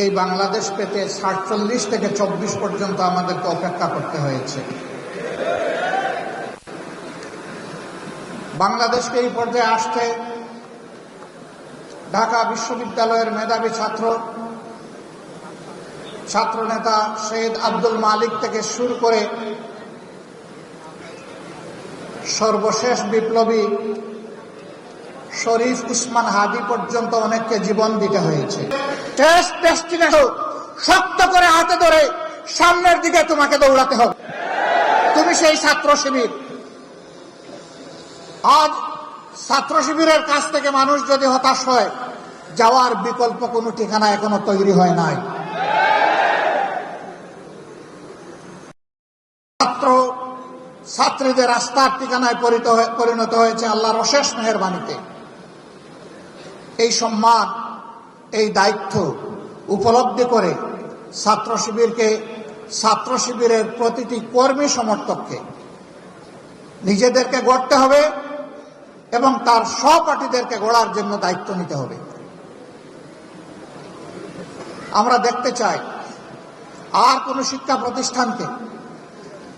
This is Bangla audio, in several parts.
এই বাংলাদেশ পেতে সাতচল্লিশ থেকে চব্বিশ পর্যন্ত আমাদেরকে অপেক্ষা করতে হয়েছে। বাংলাদেশকে এই পর্যায়ে আসতে ঢাকা বিশ্ববিদ্যালয়ের মেধাবী ছাত্র ছাত্রনেতা সৈয়দ আব্দুল মালিক থেকে শুরু করে সর্বশেষ বিপ্লবী শরীফ উসমান হাদি পর্যন্ত অনেককে জীবন দিতে হয়েছে। শক্ত করে হাতে ধরে সামনের দিকে তোমাকে দৌড়াতে হবে। তুমি সেই ছাত্র শিবির। আজ ছাত্র শিবিরের কাছ থেকে মানুষ যদি হতাশ হয়, যাওয়ার বিকল্প কোনো ঠিকানা এখনও তৈরি হয় নাই। ছাত্র, ছাত্রীদের রাস্তার ঠিকানায় পরিণত হয়েছে আল্লাহর অশেষ মেহরবানিতে। এই সম্মান, এই দায়িত্ব উপলব্ধি করে ছাত্র শিবিরকে, ছাত্র শিবিরের প্রতিটি কর্মী সমর্থককে নিজেদেরকে গড়তে হবে এবং তার সহপাঠীদেরকে গড়ার জন্য দায়িত্ব নিতে হবে। আমরা দেখতে চাই, আর কোন শিক্ষা প্রতিষ্ঠানকে,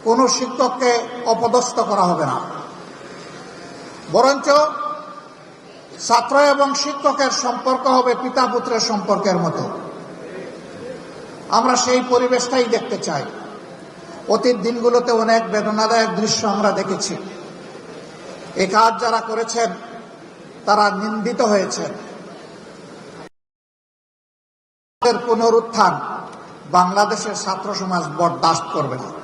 কোন শিক্ষককে অপদস্থ করা হবে না। বরঞ্চ ছাত্র এবং শিক্ষকের সম্পর্ক হবে পিতা পুত্রের সম্পর্কের মতো। আমরা সেই পরিবেশটাই দেখতে চাই। অতীত দিনগুলোতে অনেক বেদনাদায়ক দৃশ্য আমরা দেখেছি। এ কাজ যারা করেছেন, তারা নিন্দিত হয়েছেন। পুনরুত্থান বাংলাদেশের ছাত্র সমাজ বরদাস্ত করবে না।